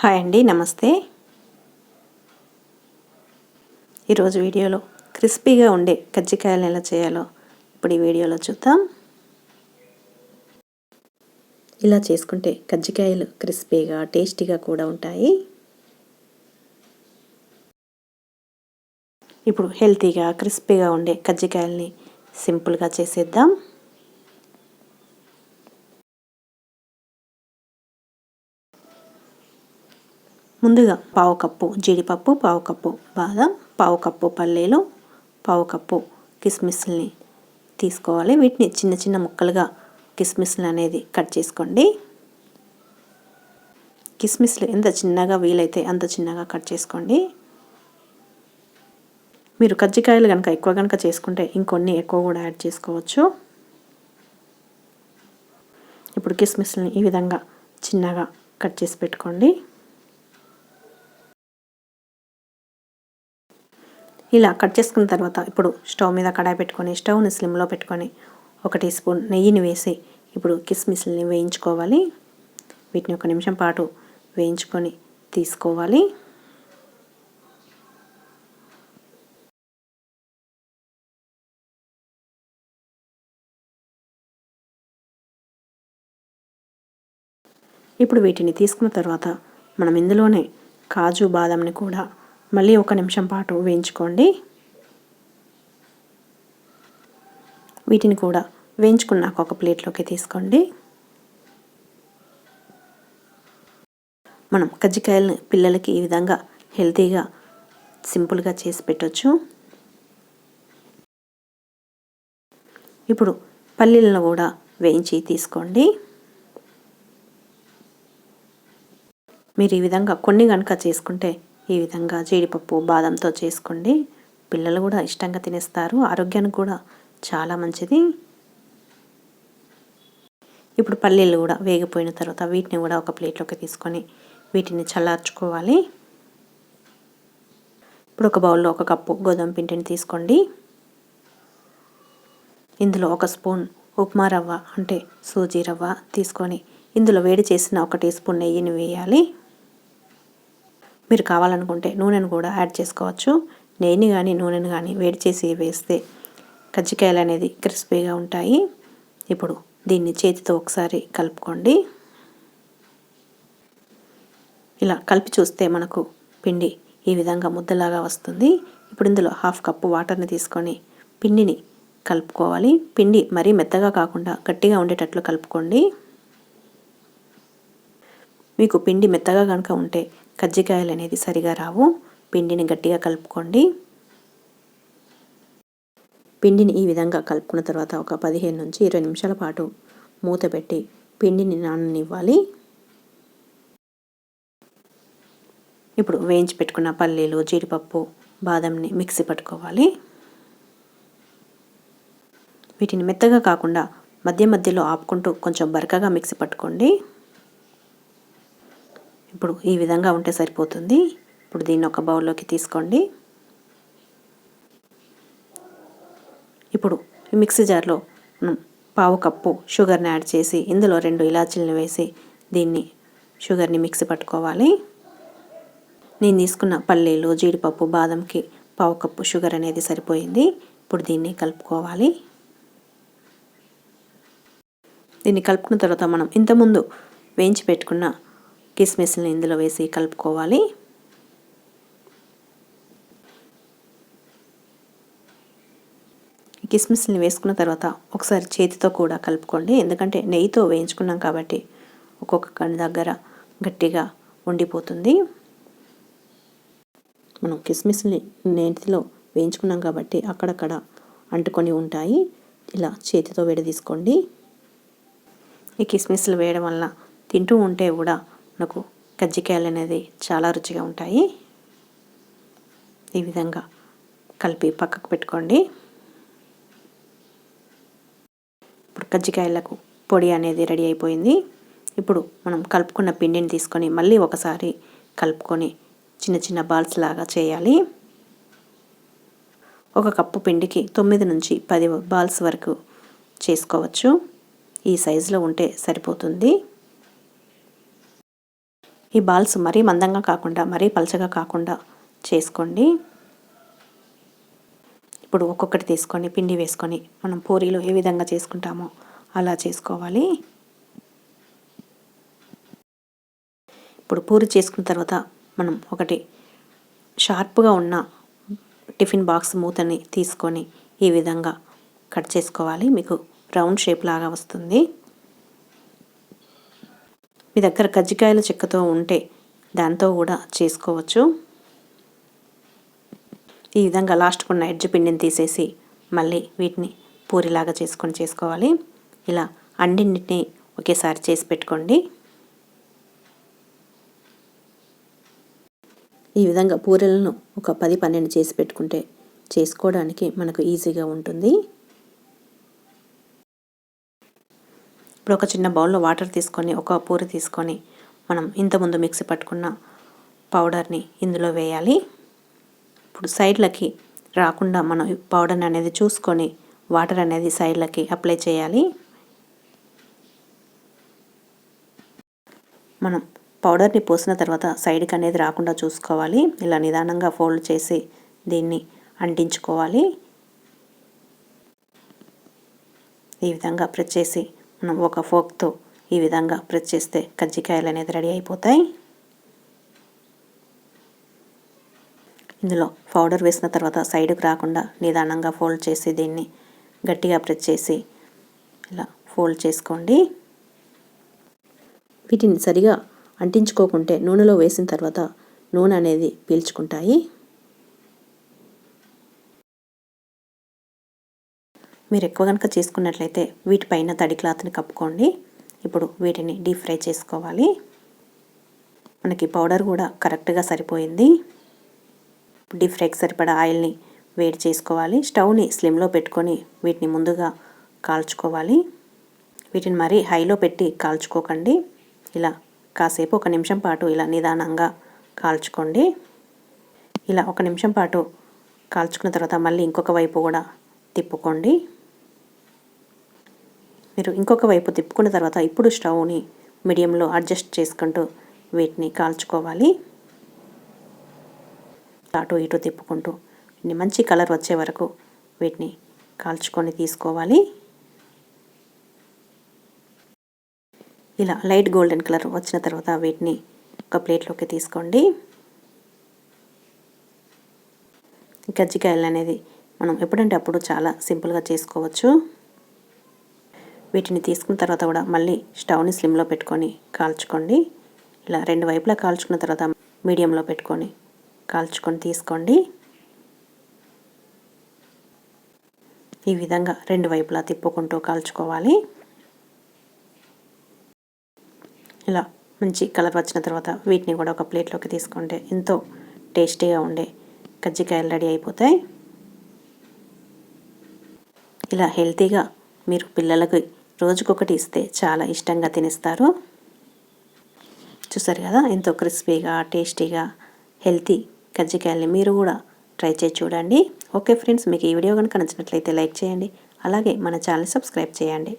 Hi అండి నమస్తే. ఈరోజు వీడియోలో క్రిస్పీగా ఉండే కజ్జికాయలను ఎలా చేయాలో ఇప్పుడు ఈ వీడియోలో చూద్దాం. ఇలా చేసుకుంటే కజ్జికాయలు క్రిస్పీగా టేస్టీగా కూడా ఉంటాయి. ఇప్పుడు హెల్తీగా క్రిస్పీగా ఉండే కజ్జికాయల్ని సింపుల్గా చేసేద్దాం. ముందుగా పావు కప్పు జీడిపప్పు పావు కప్పు బాదం పావు కప్పు పల్లీలు పావు కప్పు కిస్మిస్ని తీసుకోవాలి. వీటిని చిన్న చిన్న ముక్కలుగా కిస్మిస్లు అనేది కట్ చేసుకోండి. కిస్మిస్లు ఎంత చిన్నగా వీలైతే అంత చిన్నగా కట్ చేసుకోండి. మీరు కజ్జికాయలు కనుక ఎక్కువ కనుక చేసుకుంటే ఇంకొన్ని ఎక్కువ కూడా యాడ్ చేసుకోవచ్చు. ఇప్పుడు కిస్మిస్ని ఈ విధంగా చిన్నగా కట్ చేసి పెట్టుకోండి. ఇలా కట్ చేసుకున్న తర్వాత ఇప్పుడు స్టవ్ మీద కడాయి పెట్టుకొని స్టవ్ని స్లిమ్లో పెట్టుకొని ఒక టీ స్పూన్ నెయ్యిని వేసి ఇప్పుడు కిస్మిస్ని వేయించుకోవాలి. వీటిని ఒక నిమిషం పాటు వేయించుకొని తీసుకోవాలి. ఇప్పుడు వీటిని తీసుకున్న తర్వాత మనం ఇందులోనే కాజు బాదంని కూడా మళ్ళీ ఒక నిమిషం పాటు వేయించుకోండి. వీటిని కూడా వేయించుకున్నాక ఒక ప్లేట్లోకి తీసుకోండి. మనం కజ్జికాయలను పిల్లలకి ఈ విధంగా హెల్తీగా సింపుల్గా చేసి పెట్టవచ్చు ఇప్పుడు పల్లీలను కూడా వేయించి తీసుకోండి. మీరు ఈ విధంగా కొన్ని కనుక చేసుకుంటే ఈ విధంగా జీడిపప్పు బాదంతో చేసుకోండి పిల్లలు కూడా ఇష్టంగా తినేస్తారు. ఆరోగ్యానికి కూడా చాలా మంచిది. ఇప్పుడు పల్లీలు కూడా వేగిపోయిన తర్వాత వీటిని కూడా ఒక ప్లేట్లోకి తీసుకొని వీటిని చల్లార్చుకోవాలి. ఇప్పుడు ఒక బౌల్లో ఒక కప్పు గోధుమ పిండిని తీసుకోండి. ఇందులో ఒక స్పూన్ ఉప్మా రవ్వ అంటే సూజీ రవ్వ తీసుకొని ఇందులో వేడి చేసిన ఒక టీ స్పూన్ నెయ్యిని వేయాలి. మీరు కావాలనుకుంటే నూనెను కూడా యాడ్ చేసుకోవచ్చు. నెయ్యిని కానీ నూనెను కానీ వేడి చేసి వేస్తే కజ్జికాయలు అనేది క్రిస్పీగా ఉంటాయి. ఇప్పుడు దీన్ని చేతితో ఒకసారి కలుపుకోండి. ఇలా కలిపి చూస్తే మనకు పిండి ఈ విధంగా ముద్దలాగా వస్తుంది. ఇప్పుడు ఇందులో హాఫ్ కప్పు వాటర్ని తీసుకొని పిండిని కలుపుకోవాలి. పిండి మరీ మెత్తగా కాకుండా గట్టిగా ఉండేటట్లు కలుపుకోండి. మీకు పిండి మెత్తగా కనుక ఉంటే కజ్జికాయలు అనేది సరిగా రావు. పిండిని గట్టిగా కలుపుకోండి. పిండిని ఈ విధంగా కలుపుకున్న తర్వాత ఒక పదిహేను నుంచి ఇరవై నిమిషాల పాటు మూత పెట్టి పిండిని నాననివ్వాలి. ఇప్పుడు వేయించి పెట్టుకున్న పల్లీలు జీడిపప్పు బాదంని మిక్సీ పట్టుకోవాలి. వీటిని మెత్తగా కాకుండా మధ్య మధ్యలో ఆపుకుంటూ కొంచెం బరకగా మిక్సీ పట్టుకోండి. ఇప్పుడు ఈ విధంగా ఉంటే సరిపోతుంది. ఇప్పుడు దీన్ని ఒక బౌల్లోకి తీసుకోండి. ఇప్పుడు మిక్సీ జార్లో పావు కప్పు షుగర్ని యాడ్ చేసి ఇందులో రెండు ఇలాచీలను వేసి దీన్ని షుగర్ని మిక్సీ పట్టుకోవాలి. నేను తీసుకున్న పల్లీలు జీడిపప్పు బాదంకి పావు కప్పు షుగర్ అనేది సరిపోయింది. ఇప్పుడు దీన్ని కలుపుకోవాలి. దీన్ని కలుపుకున్న తర్వాత మనం ఇంతకుముందు వేయించి పెట్టుకున్న కిస్మిస్ని ఇందులో వేసి కలుపుకోవాలి. కిస్మిస్ని వేసుకున్న తర్వాత ఒకసారి చేతితో కూడా కలుపుకోండి. ఎందుకంటే నెయ్యితో వేయించుకున్నాం కాబట్టి ఒక్కొక్క కన్ను దగ్గర గట్టిగా ఉండిపోతుంది. మనం కిస్మిస్ని నేతిలో వేయించుకున్నాం కాబట్టి అక్కడక్కడ అంటుకొని ఉంటాయి. ఇలా చేతితో విడదీసుకోండి ఈ కిస్మిస్లు వేయడం వల్ల తింటూ ఉంటే కూడా మనకు కజ్జికాయలు అనేది చాలా రుచిగా ఉంటాయి. ఈ విధంగా కలిపి పక్కకు పెట్టుకోండి. ఇప్పుడు కజ్జికాయలకు పొడి అనేది రెడీ అయిపోయింది. ఇప్పుడు మనం కలుపుకున్న పిండిని తీసుకొని మళ్ళీ ఒకసారి కలుపుకొని చిన్న చిన్న బాల్స్ లాగా చేయాలి. ఒక కప్పు పిండికి తొమ్మిది నుంచి పది బాల్స్ వరకు చేసుకోవచ్చు. ఈ సైజులో ఉంటే సరిపోతుంది. ఈ బాల్స్ మరీ మందంగా కాకుండా మరీ పలచగా కాకుండా చేసుకోండి. ఇప్పుడు ఒక్కొక్కటి తీసుకొని పిండి వేసుకొని మనం పూరీలో ఏ విధంగా చేసుకుంటామో అలా చేసుకోవాలి. ఇప్పుడు పూరి చేసుకున్న తర్వాత మనం ఒకటి షార్ప్గా ఉన్న టిఫిన్ బాక్స్ మూతని తీసుకొని ఈ విధంగా కట్ చేసుకోవాలి. మీకు రౌండ్ షేప్ లాగా వస్తుంది. మీ దగ్గర కజ్జికాయల చెక్కతో ఉంటే దాంతో కూడా చేసుకోవచ్చు. ఈ విధంగా లాస్ట్కు ఉన్న ఎడ్జ్ పిండిని తీసేసి మళ్ళీ వీటిని పూరిలాగా చేసుకొని చేసుకోవాలి. ఇలా అన్నింటిని ఒకేసారి చేసి పెట్టుకోండి. ఈ విధంగా పూరీలను ఒక పది పన్నెండు చేసి పెట్టుకుంటే చేసుకోవడానికి మనకు ఈజీగా ఉంటుంది. ఇప్పుడు ఒక చిన్న బౌల్లో వాటర్ తీసుకొని ఒక పూరి తీసుకొని మనం ఇంతకుముందు మిక్సీ పట్టుకున్న పౌడర్ని ఇందులో వేయాలి. ఇప్పుడు సైడ్లకి రాకుండా మనం పౌడర్ అనేది చూసుకొని వాటర్ అనేది సైడ్లకి అప్లై చేయాలి. మనం పౌడర్ని పోసిన తర్వాత సైడ్కి అనేది రాకుండా చూసుకోవాలి. ఇలా నిదానంగా ఫోల్డ్ చేసి దీన్ని అంటించుకోవాలి. ఈ విధంగా ప్రెస్ చేసి ఒక ఫోక్తో ఈ విధంగా ప్రెస్ చేస్తే కజ్జికాయలు అనేది రెడీ అయిపోతాయి. ఇందులో పౌడర్ వేసిన తర్వాత సైడ్కి రాకుండా నిదానంగా ఫోల్డ్ చేసి దీన్ని గట్టిగా ప్రెస్ చేసి ఇలా ఫోల్డ్ చేసుకోండి. వీటిని సరిగా అంటించుకోకుంటే నూనెలో వేసిన తర్వాత నూనె అనేది పీల్చుకుంటాయి. మీరు ఎక్కువ కనుక చేసుకున్నట్లయితే వీటిపైన తడి క్లాత్ని కప్పుకోండి. ఇప్పుడు వీటిని డీప్ ఫ్రై చేసుకోవాలి. మనకి పౌడర్ కూడా కరెక్ట్గా సరిపోయింది. డీప్ ఫ్రైకి సరిపడా ఆయిల్ని వేడి చేసుకోవాలి. స్టవ్ని స్లిమ్లో పెట్టుకొని వీటిని ముందుగా కాల్చుకోవాలి. వీటిని మరీ హైలో పెట్టి కాల్చుకోకండి. ఇలా కాసేపు ఒక నిమిషం పాటు ఇలా నిదానంగా కాల్చుకోండి. ఇలా ఒక నిమిషం పాటు కాల్చుకున్న తర్వాత మళ్ళీ ఇంకొక వైపు కూడా తిప్పుకోండి. మీరు ఇంకొక వైపు తిప్పుకున్న తర్వాత ఇప్పుడు స్టవ్ని మీడియంలో అడ్జస్ట్ చేసుకుంటూ వీటిని కాల్చుకోవాలి. అటు ఇటు తిప్పుకుంటూ మంచి కలర్ వచ్చే వరకు వీటిని కాల్చుకొని తీసుకోవాలి. ఇలా లైట్ గోల్డెన్ కలర్ వచ్చిన తర్వాత వీటిని ఒక ప్లేట్లోకి తీసుకోండి. కజ్జికాయలు అనేది మనం ఎప్పుడంటే అప్పుడు చాలా సింపుల్గా చేసుకోవచ్చు. వీటిని తీసుకున్న తర్వాత కూడా మళ్ళీ స్టవ్ని స్లిమ్లో పెట్టుకొని కాల్చుకోండి. ఇలా రెండు వైపులా కాల్చుకున్న తర్వాత మీడియంలో పెట్టుకొని కాల్చుకొని తీసుకోండి. ఈ విధంగా రెండు వైపులా తిప్పుకుంటూ కాల్చుకోవాలి. ఇలా మంచి కలర్ వచ్చిన తర్వాత వీటిని కూడా ఒక ప్లేట్లోకి తీసుకుంటే ఎంతో టేస్టీగా ఉండే కజ్జికాయలు రెడీ అయిపోతాయి. ఇలా హెల్తీగా మీరు పిల్లలకి రోజుకొకటి ఇస్తే చాలా ఇష్టంగా తినేస్తారు. చూసారు కదా? ఎంతో క్రిస్పీగా టేస్టీగా హెల్తీ కజ్జికాయల్ని మీరు కూడా ట్రై చేసి చూడండి. ఓకే ఫ్రెండ్స్ మీకు ఈ వీడియో కనుక నచ్చినట్లయితే లైక్ చేయండి. అలాగే మన ఛానల్ సబ్స్క్రైబ్ చేయండి.